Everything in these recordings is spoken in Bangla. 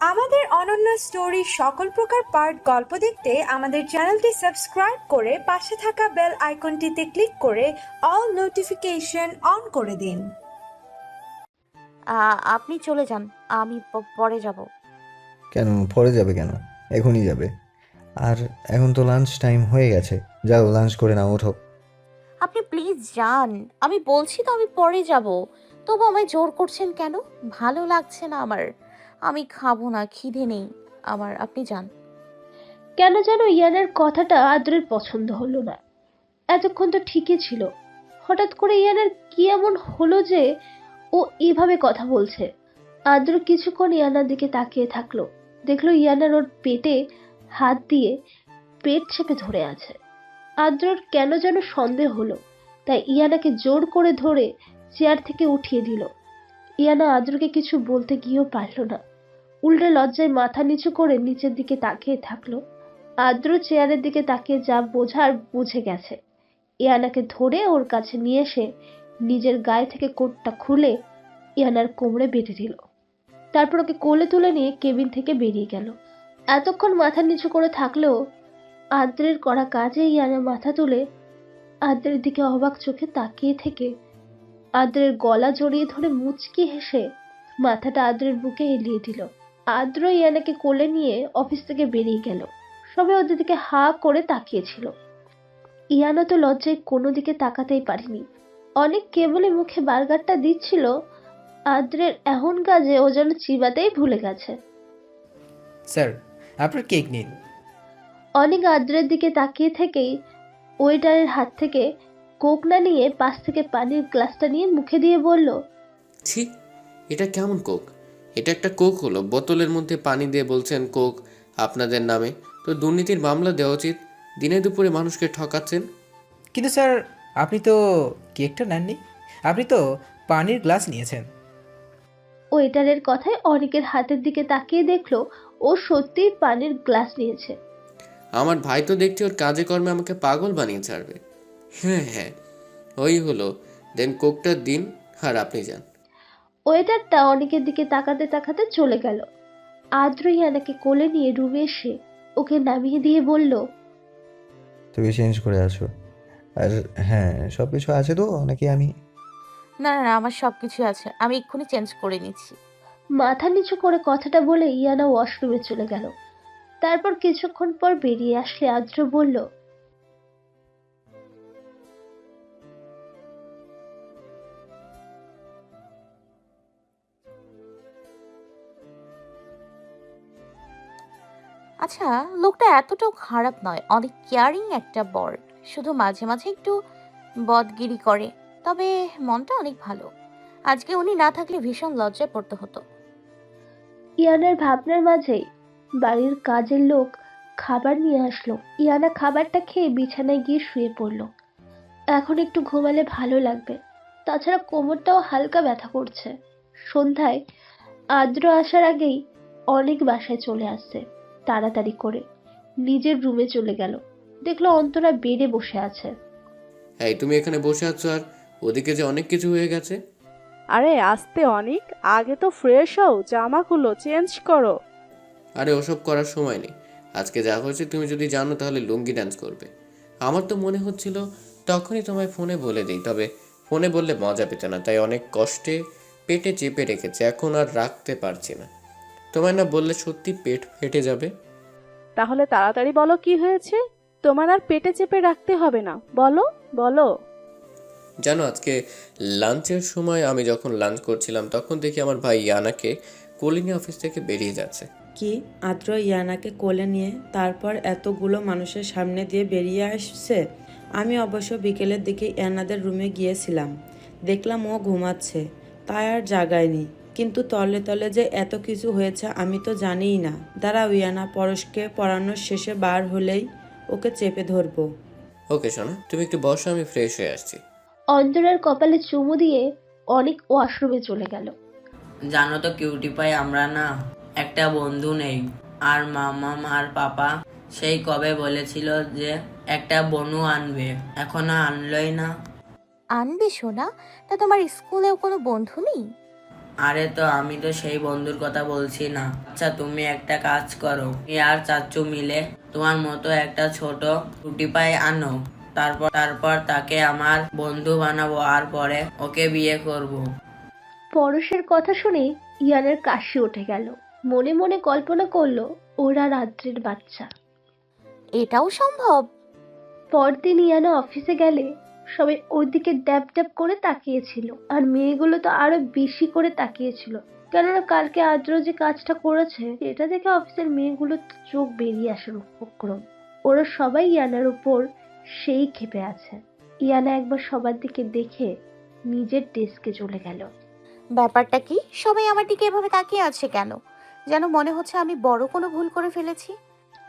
আমাদের অনন্য স্টোরি সকল প্রকার পার্ট গল্প দেখতে আমাদের চ্যানেলটি সাবস্ক্রাইব করে পাশে থাকা বেল আইকনটিতে ক্লিক করে অল নোটিফিকেশন অন করে দিন। আ- আপনি চলে যান আমি প- পরে যাব। কেন? পরে যাবে কেন? এখনই যাবে। আর এখন তো লাঞ্চ টাইম হয়ে গেছে। যাও লাঞ্চ করে নাও ওঠো। আপনি প্লিজ যান। আমি বলছি তো আমি পরে যাব। তবু আমায় জোর করছেন কেন? ভালো লাগছে না আমার। আমি খাব না, খিদে নেই। আমার, আপনি যান। কেন যেন ইয়ানার কথাটা আদ্রের পছন্দ হলো না। এতক্ষণ তো ঠিকই ছিল। হঠাৎ করে ইয়ানার কি এমন হলো যে ও এভাবে কথা বলছে? আদ্র কিছুক্ষণ ইয়ানার দিকে তাকিয়ে থাকল। দেখল ইয়ানার ওর পেটে হাত দিয়ে পেট চেপে ধরে আছে। আদ্রর কেন যেন সন্দেহ হলো। তাই ইয়ানাকে জোর করে ধরে চেয়ার থেকে উঠিয়ে দিল। ইয়ানা আদ্রকে কিছু বলতে গিয়েও পারল না। উল্টে লজ্জায় মাথা নিচু করে নিচের দিকে তাকিয়ে থাকল। আদ্র চেয়ারের দিকে তাকিয়ে যা বোঝার বুঝে গেছে। ইয়ানাকে ধরে ওর কাছে নিয়ে এসে নিজের গায়ে থেকে কোটটা খুলে ইয়ানার কোমরে বেঁধে দিল। তারপর ওকে কোলে তুলে নিয়ে কেবিন থেকে বেরিয়ে গেল। এতক্ষণ মাথা নিচু করে থাকলেও আদ্রের করা কাজে ইয়ানা মাথা তুলে আদ্রের দিকে অবাক চোখে তাকিয়ে থেকে আদ্রের গলা জড়িয়ে ধরে মুচকি হেসে মাথাটা আদ্রের বুকে এলিয়ে দিল। আদ্র ইয়ানাকে কোলে নিয়ে অফিস থেকে বেরিয়ে গেল। সবাই ওদের দিকে হা করে তাকিয়েছিল। ইয়ানা তো লজ্জায় কোনো দিকে তাকাতেই পারিনি। অনেক কেবলে মুখে বার্গারটা দিচ্ছিল আদ্রের এমন কাজে ও যেন চিবাতেই ভুলে গেছে। স্যার আপনার কেক নিন। অনেক আদ্রের দিকে তাকিয়ে থেকেই ওয়েটারের হাত থেকে কোক না নিয়ে পাশ থেকে পানির গ্লাসটা নিয়ে মুখে দিয়ে বলল ছি এটা কেমন কোক? এটা একটা কোক হলো। বোতলের মধ্যে পানি দিয়ে বলছেন কোক আপনাদের নামে। তো দুর্নীতির মামলা দেওয়া উচিত। দিনে দুপুরে মানুষকে ঠকাচ্ছেন। কিন্তু স্যার আপনি তো কেকটা নেননি। আপনি তো পানির গ্লাস নিয়েছেন। ওয়েটারের কথায় অনেকের হাতের দিকে তাকিয়ে দেখল ও সত্যিই পানির গ্লাস নিয়েছে। আমার ভাই তো দেখছি ওর কাজে কর্মে আমাকে পাগল বানিয়ে ছাড়বে। হ্যাঁ হ্যাঁ। ওই হলো। দেন কোকটা দিন আর আপনি যান। ওয়েটারটা অনেকের দিকে তাকাতে তাকাতে চলে গেল। আদ্র ইয়ানাকে কোলে নিয়ে রুমে এসে ওকে নামিয়ে দিয়ে বলল তুমি চেঞ্জ করে আসো আর হ্যাঁ সব কিছু আছে তো? নাকি আমি না না না, আমার সব কিছু আছে। আমি এক্ষুনি চেঞ্জ করে নিচ্ছি। মাথা নিচু করে কথাটা বলে ইয়ানা ওয়াশরুমে চলে গেল। তারপর কিছুক্ষণ পর বেরিয়ে আসলে আদ্র বলল আচ্ছা লোকটা এতটাও খারাপ নয়, অনেক কেয়ারিং একটা বর। শুধু মাঝে মাঝে একটু বদগিরি করে, তবে মনটা অনেক ভালো। আজকে উনি না থাকলে ভীষণ লজ্জায় পড়তে হতো। ইয়ানার ভাবনার মাঝেই বাড়ির কাজের লোক খাবার নিয়ে আসলো। ইয়ানা খাবারটা খেয়ে বিছানায় গিয়ে শুয়ে পড়ল। এখন একটু ঘুমালে ভালো লাগবে। তাছাড়া কোমরটাও হালকা ব্যথা করছে। সন্ধ্যায় আদ্র আসার আগেই অনেক বাসায় চলে আসছে। তাড়াতাড়ি করে নিজের রুমে চলে গেল। দেখল অন্তরা বেডে বসে আছে। এই তুমি এখানে বসে আছো আর ওদিকে যে অনেক কিছু হয়ে গেছে। আরে আসতে অনেক আগে তো ফ্রেশ হও জামা খুলো চেঞ্জ করো। আরে ওসব করার সময় নেই। আজকে যা হয়েছে তুমি যদি জানো তাহলে লুঙ্গি ডান্স করবে। আমার তো মনে হচ্ছিল তখনই তোমায় ফোনে বলে দিই তবে ফোনে বললে মজা পেতে না তাই অনেক কষ্টে পেটে চেপে রেখেছে এখন আর রাখতে পারছি না। তোমায় না বললে সত্যি পেট ফেটে যাবে। তাহলে তাড়াতাড়ি বলো কি হয়েছে? তোমার আর পেটে চেপে রাখতে হবে না। বলো বলো। জানো আজকে লাঞ্চের সময় আমি যখন লাঞ্চ করছিলাম তখন দেখি আমার ভাই ইয়ানাকে কোলিনি অফিস থেকে বেরিয়ে যাচ্ছে। কি? আদ্র ইয়ানাকে কোলে নিয়ে তারপর এতগুলো মানুষের সামনে দিয়ে বেরিয়ে আসছে? আমি অবশ্য বিকেলের দিকে ইয়ানাদের রুমে গিয়েছিলাম। দেখলাম ও ঘুমাচ্ছে। তাই আর জাগায়নি। কিন্তু তলে তলে যে এত কিছু হয়েছে আমি তো জানিই না। দাঁড়াও ইয়ানা পরশকে পড়ানোর শেষে বার হলেই ওকে চেপে ধরবো। ওকে শোনা তুমি একটু বসো আমি ফ্রেশ হয়ে আসছি। অন্তরার কপালে চুমু দিয়ে অনেক ওয়াশরুমে চলে গেল। জানো তো কিউটি পাই আমরা না একটা বন্ধু নেই। আর মামা আর পাপা সেই কবে বলেছিল যে একটা বনু আনবে। এখনও আনলোই না। আনবে সোনা? তা তোমার স্কুলেও কোনো বন্ধু নেই? আরে তো আমি তো সেই বন্ধুর কথা বলছি না। আচ্ছা তুমি একটা কাজ করো। আর চাচ্চু মিলে তোমার মতো একটা ছোট রুটি পাই আনো। তারপর তারপর তাকে আমার বন্ধু বানাবো আর পরে ওকে বিয়ে করব। পরশের কথা শুনে ইয়ানের কাশি উঠে গেল। মনে মনে কল্পনা করল ওরা রাত্রির বাচ্চা। এটাও সম্ভব? পরদিন ইয়ানা অফিসে গেলে সবাই ওর দিকে ড্যাব ড্যাব করে তাকিয়েছিল। আর মেয়েগুলো তো আরও বেশি করে তাকিয়েছিল। কেননা কালকে আদ্র যে কাজটা করেছে এটা দেখে অফিসের মেয়েগুলো চোখ বেরিয়ে আসার উপক্রম ওরা সবাই ইয়ানার উপর সেই ক্ষেপে আছে। ইয়ানা একবার সবার দিকে দেখে নিজের ডেস্কে চলে গেল। ব্যাপারটা কি? সবাই আমার দিকে এভাবে তাকিয়ে আছে কেন? যেন মনে হচ্ছে আমি বড় কোনো ভুল করে ফেলেছি।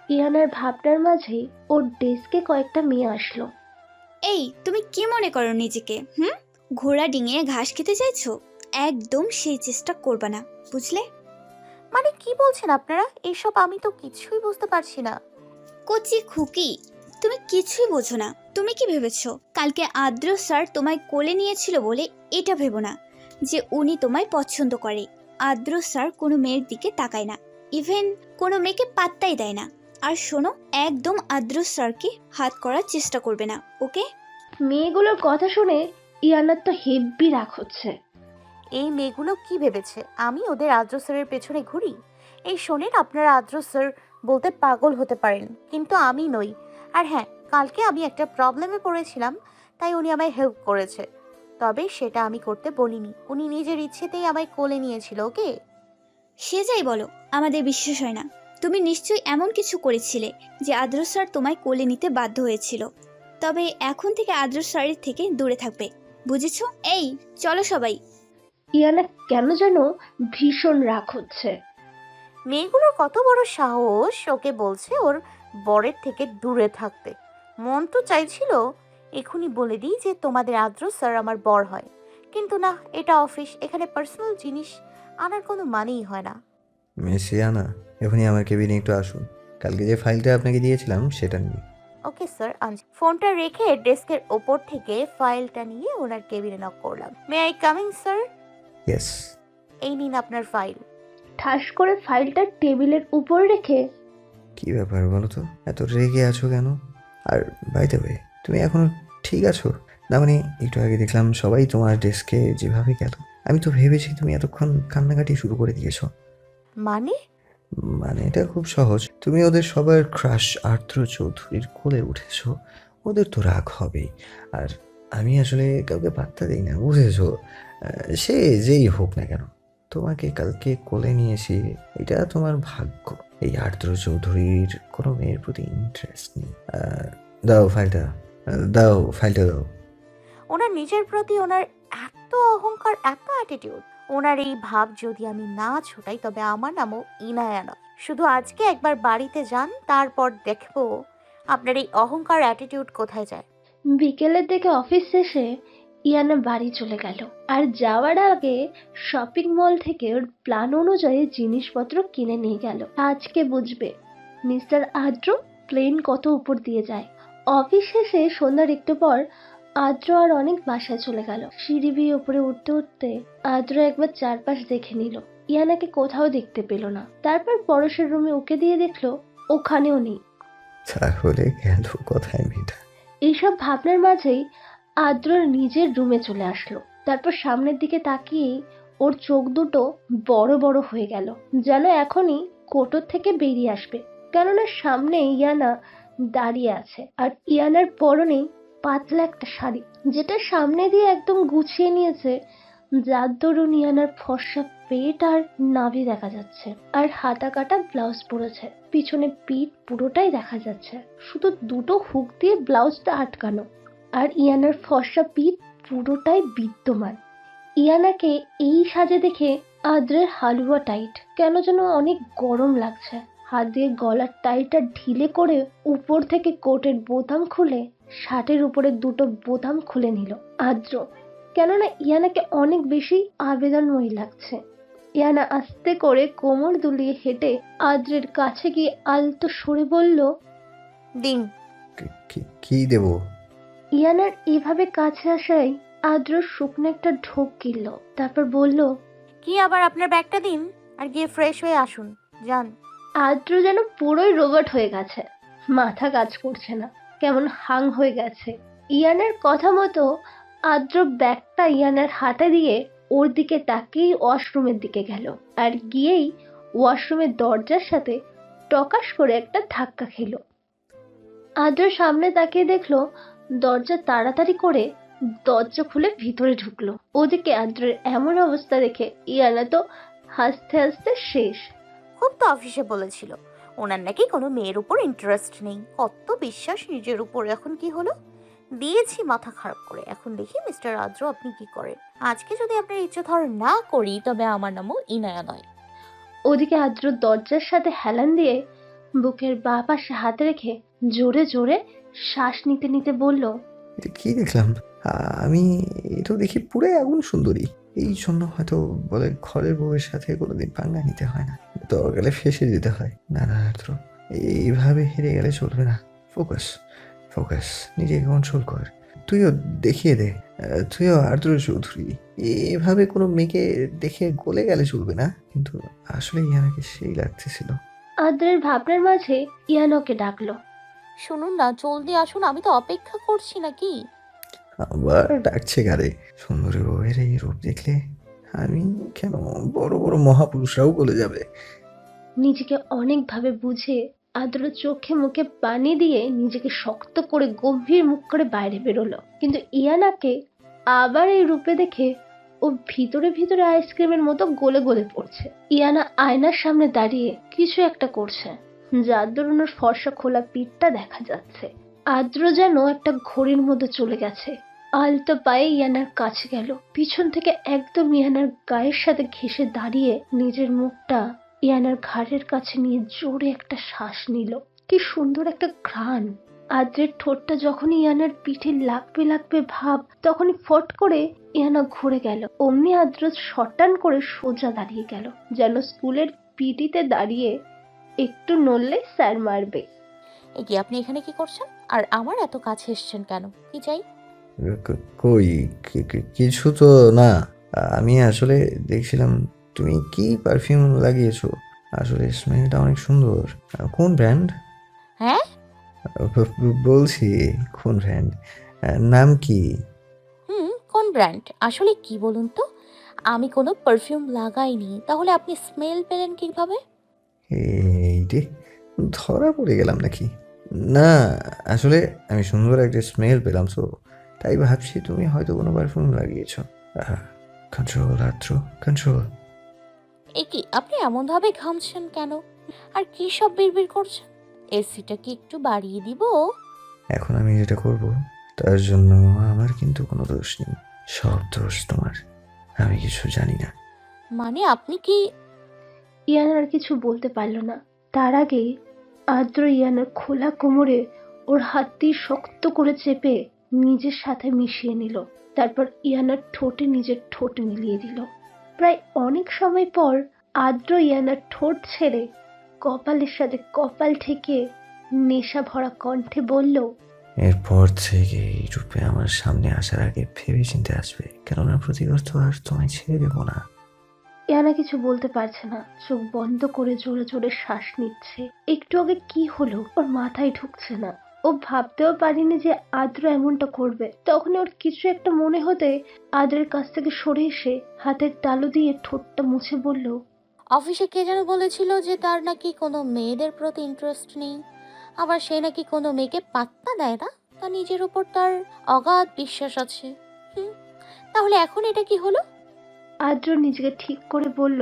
ইয়ানার ভাবনার মাঝেই ওর ডেস্কে কয়েকটা মেয়ে আসলো। এই তুমি কি মনে করো নিজেকে হুম? ঘোড়া ডিঙিয়ে ঘাস খেতে চাইছো? একদম সেই চেষ্টা করবা না বুঝলে? মানে কি বলছেন আপনারা? এইসব আমি তো কিছুই বুঝতে পারছি না। কচি খুকি তুমি কিছুই বোঝো না। তুমি কি ভেবেছো? কালকে আদ্র স্যার তোমায় কোলে নিয়েছিল বলে এটা ভেবো না যে উনি তোমায় পছন্দ করে। আদ্র স্যার কোনো মেয়ের দিকে তাকায় না। ইভেন কোনো মেয়েকে পাত্তাই দেয় না। আর শোনো একদম আদ্র স্যারকে হাত করার চেষ্টা করবে না ওকে? মেয়েগুলোর কথা শুনে ইয়ানার তো হেব্বি রাগ হচ্ছে। এই মেয়েগুলো কি ভেবেছে? আমি ওদের আদ্র স্যারের পেছনে ঘুরি? এই শোনেন আপনারা আদ্র স্যার বলতে পাগল হতে পারেন কিন্তু আমি নই। আর হ্যাঁ কালকে আমি একটা প্রবলেমে পড়েছিলাম তাই উনি আমায় হেল্প করেছে। তবে সেটা আমি করতে বলিনি উনি নিজের ইচ্ছেতেই আমায় কোলে নিয়েছিল ওকে? সে যাই বলো আমাদের বিশ্বাস হয় না। তুমি নিশ্চয়ই এমন কিছু করেছিলে যে আদ্র স্যার তোমায় কোলে নিতে বাধ্য হয়েছিল। তবে এখন থেকে আদ্র স্যারের থেকে দূরে থাকবে বুঝেছ? এই চলো সবাই। ইয়ানা কেন যেন ভীষণ রাগ হচ্ছে। মেয়েগুলোর কত বড় সাহস ওকে বলছে ওর বরের থেকে দূরে থাকতে। মন তো চাইছিল এখনই বলে দিই যে তোমাদের আদ্র স্যার আমার বর হয়। কিন্তু না এটা অফিস এখানে পার্সোনাল জিনিস আনার কোনো মানেই হয় না। মেসিয়ানা এখনই আমার কেবিনে একটু আসুন। কালকে যে ফাইলটা আপনাকে দিয়েছিলাম সেটা নিয়ে ওকে স্যার আনছি ফোনটা রেখে ডেস্কের ওপর থেকে ফাইলটা নিয়ে ওনার কেবিনে নক করলাম। May I coming sir yes এই নিন আপনার ফাইল ঠাস করে ফাইলটা টেবিলের উপর রেখে। কি ব্যাপার বলো তো? এত রেগে আছো কেন? আর বাইতে ওয়ে তুমি এখনও ঠিক আছো? না মানে একটু আগে দেখলাম সবাই তোমার ডেস্কে যেভাবে গেল। আমি তো ভেবেছি তুমি এতক্ষণ কান্নাকাটি শুরু করে দিয়েছ। মানে? মানে এটা খুব সহজ। তুমি ওদের সবার ক্রাশ আর্দ্র চৌধুরীর কোলে উঠেছো। ওদের তো রাগ হবেই। আর আমি আসলে কাউকে পাত্তা দিই না বুঝেছ? সে যেই হোক না কেন। তোমাকে কালকে কোলে নিয়েছি এটা তোমার ভাগ্য। এই আর্দ্র চৌধুরীর কোনো মেয়ের প্রতি ইন্টারেস্ট নেই। দাও ফাইলটা দাও ফাইলটা দাও। ওনার নিজের প্রতি ওনার এত অহংকার এত অ্যাটিটিউড ওনার এই ভাব যদি আমি না ছোটাই, তবে আমার নামও ইনায়া নয় শুধু আজকে একবার বাড়িতে যান, তারপর দেখব আপনার এই অহংকার অ্যাটিটিউড কোথায় যায়। বিকেলের দিকে অফিস শেষে ইয়ানা বাড়ি চলে গেল। আর যাওয়ার আগে শপিং মল থেকে ওর প্ল্যান অনুযায়ী জিনিসপত্র কিনে নিয়ে গেল। আজকে বুঝবে, মিস্টার আদ্র প্লেন কত উপর দিয়ে যায়। অফিস শেষে সন্ধ্যার একটু পর আদ্র আর অনেক বাসায় চলে গেল। সিঁড়ি বেয়ে উপরে উঠতে উঠতে আদ্র একবার চারপাশ দেখে নিল। ইয়ানাকে কোথাও দেখতে পেল না। তারপর পরশের রুমে ওকে দিয়ে দেখল ওখানেও নেই। তাহলে গেল কোথায় মেয়েটা? এইসব ভাবনার মাঝেই আদ্র নিজের রুমে চলে আসলো। তারপর সামনের দিকে তাকিয়েই ওর চোখ দুটো বড় বড় হয়ে গেল যেন এখনই কোটর থেকে বেরিয়ে আসবে। কেননা সামনে ইয়ানা দাঁড়িয়ে আছে আর ইয়ানার পরনে পাতলা একটা শাড়ি, যেটা সামনে দিয়ে একদম গুছিয়ে নিয়েছে। যার দরুন ইয়ানার ফর্সা পেট আর নাভি দেখা যাচ্ছে, আর হাতা কাটা ব্লাউজ পরেছে। পিছনে পিঠ পুরোটাই দেখা যাচ্ছে, শুধু দুটো হুক দিয়ে ব্লাউজটা আটকানো। আর ইয়ানার ফর্সা পিঠ পুরোটাই বিদ্যমান। ইয়ানাকে এই সাজে দেখে আদ্রের হালুয়া টাইট, কেন যেন অনেক গরম লাগছে। হাত দিয়ে গলার টাইটটা ঢিলে করে উপর থেকে কোটের বোতাম খুলে শার্টের উপরে দুটো বোতাম খুলে নিল। আদ্র কেননা ইয়ানাকে অনেক বেশি আবেদনময়ী লাগছে। ইয়ানা আস্তে করে কোমর দুলিয়ে হেঁটে আদ্রের কাছে গিয়ে আলতো সরে বলল দিন কি- দেবো? ইয়ানার এভাবে কাছে আসায় আদ্র শুকনো একটা ঢোক গিলল তারপর বলল কি আবার আপনার ব্যাগটা দিন আর গিয়ে ফ্রেশ হয়ে আসুন। যান। আদ্র যেন পুরোই রোবট হয়ে গেছে। মাথা কাজ করছে না। কেমন হাং হয়ে গেছে। ইয়ানের কথা মতো আদ্র ব্যাগটা ইয়ানের হাতে দিয়ে ওর দিকে তাকিয়েই ওয়াশরুমের দিকে গেল আর গিয়েই ওয়াশরুমের দরজার সাথে টকাশ করে একটা ধাক্কা খেলো। আদ্র সামনে তাকিয়ে দেখল, দরজা তাড়াতাড়ি করে দরজা খুলে ভিতরে ঢুকলো। ওদিকে আদ্রের এমন অবস্থা দেখে ইয়ানা তো হাসতে হাসতে শেষ। খুব তো অফিসে বলেছিল। ওনার নাকি কোনো মেয়ের উপর ইন্টারেস্ট নেই। কত বিশ্বাস নিজের উপর। এখন কি হলো? দিয়েছি মাথা খারাপ করে। এখন দেখি মিস্টার আদ্র আপনি কি করেন? আজকে যদি আপনার ইচ্ছে ধর না করি তবে আমার নামও ইনায়া নয়। ওদিকে আদ্র দরজার সাথে হেলান দিয়ে বুকের বা পাশে হাত রেখে জোরে জোরে শ্বাস নিতে নিতে বলল এটা কি দেখলাম? আমি এটা দেখি পুরো আগুন সুন্দরী। এই জন্য হয়তো বলে ঘরের বউয়ের সাথে কোনোদিন পাঙ্গা নিতে হয় না। দরকারে ফেসে যেতে হয়। না না আর্দ্র এইভাবে হেরে গেলে চলবে না। ফোকাস ফোকাস নিজেকে কন্ট্রোল কর। তুইও দেখিয়ে দে। তুইও আর্দ্র চৌধুরী। এভাবে কোনো মেয়েকে দেখে গলে গেলে চলবে না। কিন্তু আসলে ইয়ানাকে সেই লাগতেছিল। আদ্রের ভাবনার মাঝে ইয়ানোকে ডাকলো। শুনুন না জলদি আসুন আমি তো অপেক্ষা করছি নাকি? আবার ডাকছে গারে সুন্দরী বউয়ের এই রূপ দেখলে আমি কেন বড় বড় মহাপুরুষরাও গলে যাবে? নিজেকে অনেকভাবে বুঝে আদ্র চোখে মুখে পানি দিয়ে নিজেকে শক্ত করে গম্ভীর মুখ করে বাইরে বেরোলো। কিন্তু ইয়ানাকে আবার এই রূপে দেখে ও ভিতরে ভিতরে আইসক্রিমের মতো গলে গলে পড়ছে। ইয়ানা আয়নার সামনে দাঁড়িয়ে কিছু একটা করছে। যার দরুন ফর্সা খোলা পিঠটা দেখা যাচ্ছে। আদ্র যেন একটা ঘড়ির মধ্যে চলে গেছে। আলতো পায়ে ইয়ানার কাছে গেল। পিছন থেকে একদম ইয়ানার গায়ের সাথে ঘেসে দাঁড়িয়ে নিজের মুখটা ইয়ানার ঘাড়ের কাছে নিয়ে জোরে একটা শ্বাস নিল। কি সুন্দর একটা ঘ্রাণ। আদ্রের ঠোঁটটা যখনই ইয়ানার পিঠে লাগবে লাগবে ভাব, তখনই ফট করে ইয়ানা ঘুরে গেল। অমনি আদ্র শটান করে সোজা দাঁড়িয়ে গেল, যেন স্কুলের পিটিতে দাঁড়িয়ে একটু নড়লে স্যার মারবে। এ কি আপনি এখানে কি করছেন? আর আমার এত কাছে এসছেন কেন? কি চাই? কই কিছু তো না আমি আসলে দেখছিলাম তুমি কি পারফিউম লাগিয়েছো আসলে স্মেলটা অনেক সুন্দর কোন ব্র্যান্ড হ্যাঁ বলছি কোন ব্র্যান্ড নাম কি হুম কোন ব্র্যান্ড আসলে কি বলুন তো আমি কোনো পারফিউম লাগাইনি তাহলে আপনি স্মেল পেলেন কীভাবে এই রে ধরা পড়ে গেলাম নাকি না আসলে আমি সুন্দর একটা স্মেল পেলাম তো তাই ভাবছি তুমি হয়তো কোনো পারফিউম লাগিয়েছো। কন্ট্রোল আত্র কন্ট্রোল এ কি আপনি এমনভাবে ঘামছেন কেন? আর কি সব বিড়বিড় করছেন? এসিটা কি একটু বাড়িয়ে দিব? এখন আমি যেটা করব তার জন্য আমার কিন্তু কোনো দোষ নেই। সব দোষ তোমার। আমি কিছু জানি না। মানে আপনি কি ইয়ান আর কিছু বলতে পারল না। তার আগেই আদ্র ইয়ানার খোলা কোমরে ওর হাত দিয়ে শক্ত করে চেপে নিজের সাথে মিশিয়ে নিল। তারপর ইয়ানার ঠোঁটে নিজের ঠোঁট মিলিয়ে দিল। প্রায় অনেক সময় পর আদ্র ইয়ানার ঠোঁট ছেড়ে কপালের সাথে কপাল ঠেকে নেশা ভরা কণ্ঠে বলল এরপর থেকে এই রূপে আমার সামনে আসার আগে ভেবে চিনতে আসবে। কেননা প্রতিবার তো আর তোমায় ছেড়ে দেবো না। ইয়ানা কিছু বলতে পারছে না। চোখ বন্ধ করে জোরে জোরে শ্বাস নিচ্ছে। একটু আগে কি হলো? ওর মাথায় ঢুকছে না। ও ভাবতেও পারিনি যে আদ্র এমনটা করবে। তখন ওর কিছু একটা মনে হতে আদ্রের কাছ থেকে সরে এসে হাতের তালু দিয়ে ঠোঁটটা মুছে বলল অফিসে কে যেন বলেছিল যে তার নাকি কোনো মেয়েদের প্রতি ইন্টারেস্ট নেই। আবার সে নাকি কোনো মেয়েকে পাত্তা দেয় না? তা নিজের উপর তার অগাধ বিশ্বাস আছে। হুম তাহলে এখন এটা কি হলো? আদ্র নিজেকে ঠিক করে বলল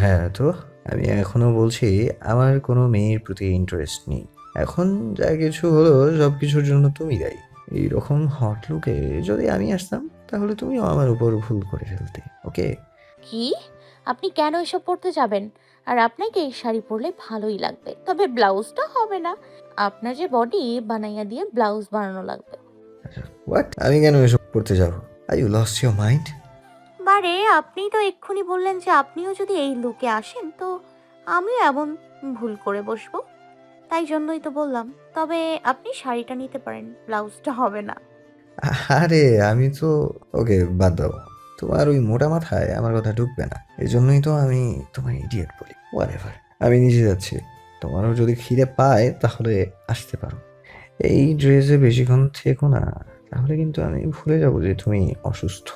হ্যাঁ তো আমি এখনও বলছি আমার কোনো মেয়ের প্রতি ইন্টারেস্ট নেই। এখন যা কিছু হলো সব কিছুর জন্য তুমি দায়ী। এইরকম হট লুকে যদি আমি আসতাম তাহলে তুমিও আমার উপর ভুল করে ফেলতে ওকে? কি? আপনি কেন এসব পড়তে যাবেন? আর আপনাকে এই শাড়ি পরলে ভালোই লাগবে তবে ব্লাউজটা হবে না। আপনার যে বডি বানাইয়া দিয়ে ব্লাউজ বানানো লাগবে। হোয়াট আমি কেন এসব করতে যাব? I you lost your mind বারে আপনি তো এক্ষুনি বললেন যে আপনিও যদি এই লুকে আসেন তো আমিও এমন ভুল করে বসবো। তাই জন্যই তো বললাম। তবে আপনি শাড়িটা নিতে পারেন ব্লাউজটা হবে না। আরে আমি তো ওকে বাদ দাও। তোমার ওই মোটা মাথায় আমার কথা ঢুকবে না। এই জন্যই তো আমি তোমায় ইডিয়েট বলি। ওয়ারেভার আমি নিজে যাচ্ছি। তোমারও যদি খিদে পায় তাহলে আসতে পারো। এই ড্রেসে বেশিক্ষণ থেকো না তাহলে কিন্তু আমি ভুলে যাব যে তুমি অসুস্থ।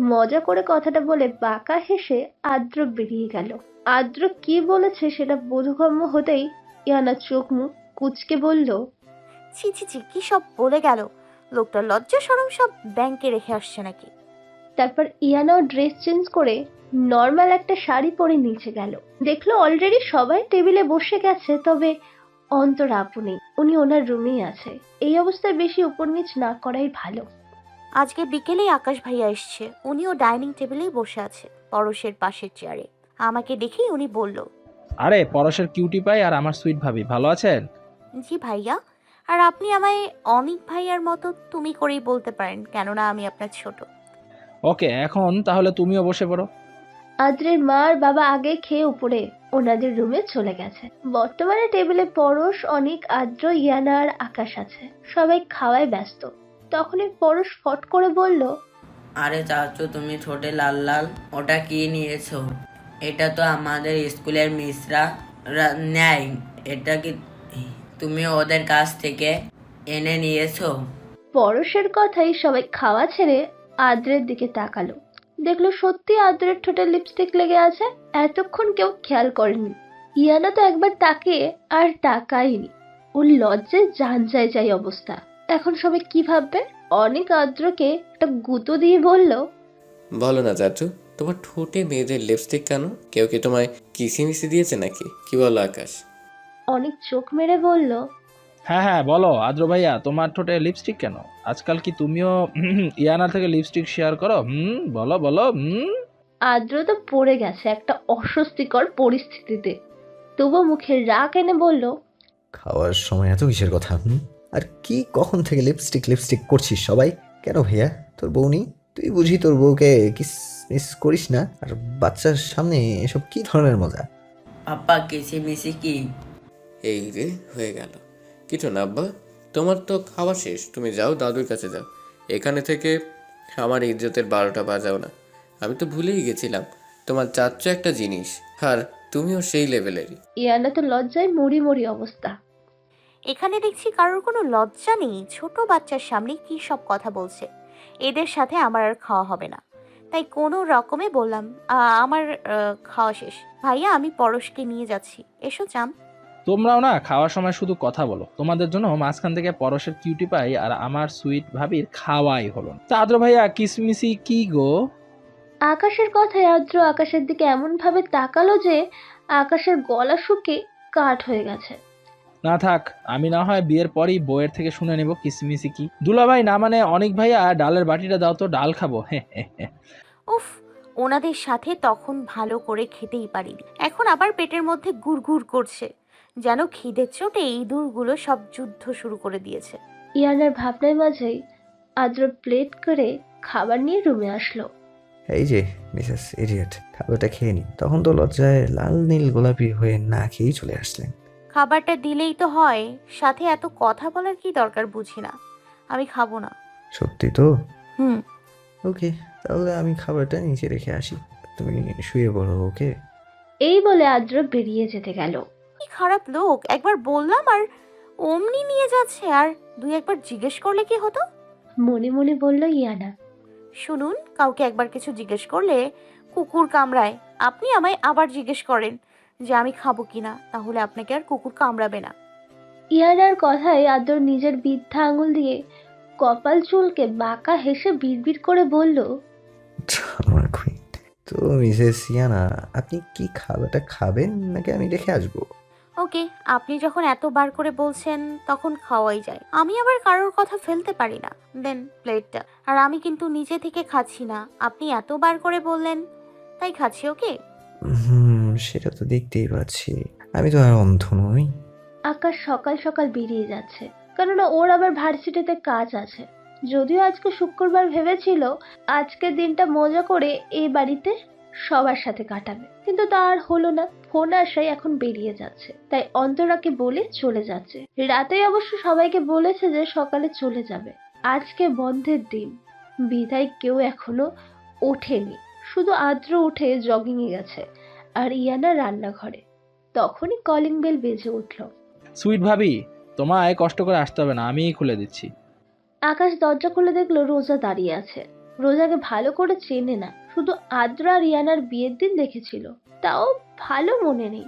মজা করে কথাটা বলে বাঁকা হেসে আদ্র বেরিয়ে গেল। আদ্র কি বলেছে সেটা বোধগম্য হতেই ইয়ানা চোখ মুখ কুচকে বলল ছি ছি ছি কি সব বলে গেল? লোকটা লজ্জা সরম সব ব্যাংকে রেখে আসছে নাকি? তারপর ইয়ানাও ড্রেস চেঞ্জ করে নর্মাল একটা শাড়ি পরে নিচে গেল। দেখল অলরেডি সবাই টেবিলে বসে গেছে তবে অন্তর আপু নেই উনি ওনার রুমেই আছে। এই অবস্থায় বেশি উপর নিচ না করাই ভালো। আজকে বিকেলেই আকাশ ভাইয়া এসছে। উনিও ডাইনিং টেবিলেই বসে আছে পরশের পাশের চেয়ারে। আমাকে দেখেই উনি বলল আরে পরশের কিউটি পাই আর আমার সুইট ভাবি ভালো আছেন? জি ভাইয়া আর আপনি আমায় অনিক ভাইয়ার মতো তুমি করেই বলতে পারেন কেননা আমি আপনার ছোট। ওকে এখন তাহলে তুমিও বসে পড়ো। আদ্রের মা আর বাবা আগে খেয়ে উপরে ওনাদের রুমে চলে গেছে। বর্তমানে টেবিলে পরশ অনেক আদ্র ইয়ানা আর আকাশ আছে। সবাই খাওয়ায় ব্যস্ত। তখনই পরশ ফট করে বলল আরে চাচু তুমি ছোটে লাল লাল ওটা কি নিয়েছো? এটা তো আমাদের স্কুলের মিসরা রা- নেয়। এটা কি তুমি ওদের কাছ থেকে এনে নিয়েছো? পরশের কথাই সবাই খাওয়া ছেড়ে আদ্রের দিকে তাকালো। দেখল সত্যি আদ্রের ঠোঁটে লিপস্টিক লেগে আছে এতক্ষণ কেউ খেয়াল করেনি। ইয়ানা তো একবার তাকিয়ে আর তাকায়নি। ওর লজ্জে জান যায় যাই অবস্থা। এখন সবাই কি ভাববে? অনেক আদ্রকে একটা গুঁতো দিয়ে বলল বলো না চাচু। তোমার ঠোঁটে মেয়েদের লিপস্টিক কেন? কেউ কি তোমায় কিসিমিসি দিয়েছে নাকি? কি বলো আকাশ? অনেক চোখ মেরে বলল হ্যাঁ হ্যাঁ বলো আদ্র ভাইয়া তোমার ঠোঁটে লিপস্টিক কেন? আজকাল কি তুমিও ইয়ানা থেকে লিপস্টিক শেয়ার করো? হুম বলো বলো হুম। আদ্র তো পড়ে গেছে একটা অস্বস্তিকর পরিস্থিতিতে। তবু মুখে রাগ এনে বলল খাওয়ার সময় এত কিসের কথা হুম? আর কি কখন থেকে লিপস্টিক লিপস্টিক করছিস সবাই? কেন ভাইয়া? তোর বউ নেই তুই বুঝি তোর বউকে কিস মিস করিস না আর বাচ্চার সামনে এসব কি ধরনের মজা? পাপ্পা কিসিমিসি কি? এই রে হয়ে গেল। কিছু না আব্বা? তোমার তো খাওয়া শেষ তুমি যাও দাদুর কাছে যাও। এখানে থেকে আমার ইজ্জতের বারোটা বাজাও না। আমি তো ভুলেই গেছিলাম তোমার চাচ্ছ একটা জিনিস আর তুমিও সেই লেভেলেরই। ইয়ানা তো লজ্জায় মরি মরি অবস্থা। এখানে দেখছি কারোর কোনো লজ্জা নেই ছোট বাচ্চার সামনে কি সব কথা বলছে। এদের সাথে আমার আর খাওয়া হবে না। তাই কোনো রকমে বললাম "আ, আমার খাওয়া শেষ। ভাইয়া আমি পরশকে নিয়ে যাচ্ছি। এসো চাম। তোমরাও না খাওয়ার সময় শুধু কথা বলো। তোমাদের জন্য মাঝখান থেকে পরশের কিউটি পাই আর আমার সুইট ভাবির খাওয়াই হলো না। তা আদ্র ভাইয়া কিসমিসি কি গো? আকাশের কথায় আদ্র আকাশের দিকে এমন ভাবে তাকালো যে আকাশের গলা শুকে কাঠ হয়ে গেছে। না থাক আমি না হয় বিয়ের পরই বইয়ের থেকে শুনে নেব কিসমিসি কি দুলাভাই না মানে অনেক ভাইয়া ডালের বাটিটা দাও তো ডাল খাব। হ্যাঁ হ্যাঁ হ্যাঁ উফ ওনাদের সাথে তখন ভালো করে খেতেই পারিনি। এখন আবার পেটের মধ্যে গুড়গুড় করছে। যেন খিদের চোটে ইঁদুরগুলো সব যুদ্ধ শুরু করে দিয়েছে। ইয়ানার ভাবনার মাঝেই আদ্র প্লেট করে খাবার নিয়ে রুমে আসলো। এই যে মিসেস ইডিয়েট খাবারটা খেয়ে নি তখন তো লজ্জায় লাল নীল গোলাপি হয়ে না খেয়েই চলে আসলেন। খাবারটা দিলেই তো হয় সাথে এত কথা বলার কি দরকার বুঝি না। আমি খাব না। সত্যি তো? হুম। ওকে তাহলে আমি খাবারটা নিচে রেখে আসি। তুমি শুয়ে পড়ো ওকে? এই বলে আদ্র বেরিয়ে যেতে গেল। কি খারাপ লোক একবার বললাম আর অমনি নিয়ে যাচ্ছে আর দুই একবার জিজ্ঞেস করলে কি হতো? মনে মনে বলল ইয়ানা। শুনুন কাউকে একবার কিছু জিজ্ঞেস করলে কুকুর কামড়ায় আপনি আমায় আবার জিজ্ঞেস করেন। যে আমি খাব কিনা তাহলে আপনাকে আর কুকুর কামড়াবে না। ইয়ানার কথায় আদ্র নিজের বৃদ্ধা আঙুল দিয়ে কপাল চুলকে বাঁকা হেসে বিড়বিড় করে বলল তো মিসেস সিয়ানা আপনি কি খাবারটা খাবেন নাকি আমি রেখে আসব? ওকে আপনি যখন এতবার করে বলছেন তখন খাওয়াই যায়। আমি আবার কারোর কথা ফেলতে পারি না। দেন প্লেটটা। আর আমি কিন্তু নিজে থেকে খাচ্ছি না। আপনি এতবার করে বললেন তাই খাচ্ছি ওকে? হুম সেটা তো দেখতেই পাচ্ছি। আমি তো আর অন্ধ নই। আকাশ সকাল সকাল বেরিয়ে যাচ্ছে। কেননা ওর আবার ভার্সিটিতে কাজ আছে। যদিও আজকে শুক্রবার ভেবেছিল, আজকের দিনটা মজা করে এই বাড়িতে সবার সাথে কাটাবে। কিন্তু তা আর হলো না। ফোন আসায় এখন বেরিয়ে যাচ্ছে। তাই অন্তরাকে বলে চলে যাচ্ছে। রাতে অবশ্য সবাইকে বলেছে যে সকালে চলে যাবে। আজকে বন্ধের দিন। বিদায় কেউ এখনও ওঠেনি। শুধু আদ্র উঠে জগিংয়ে গেছে। আর ইয়ানা রান্নাঘরে। তখনই কলিং বেল বেজে উঠল। সুইট ভাবি তোমায় কষ্ট করে আসতে হবে না আমিই খুলে দিচ্ছি। আকাশ দরজা খুলে দেখল রোজা দাঁড়িয়ে আছে। রোজাকে ভালো করে চেনে না শুধু আদ্রা আর ইয়ানার বিয়ের দিন দেখেছিল। তাও ভালো মনে নেই।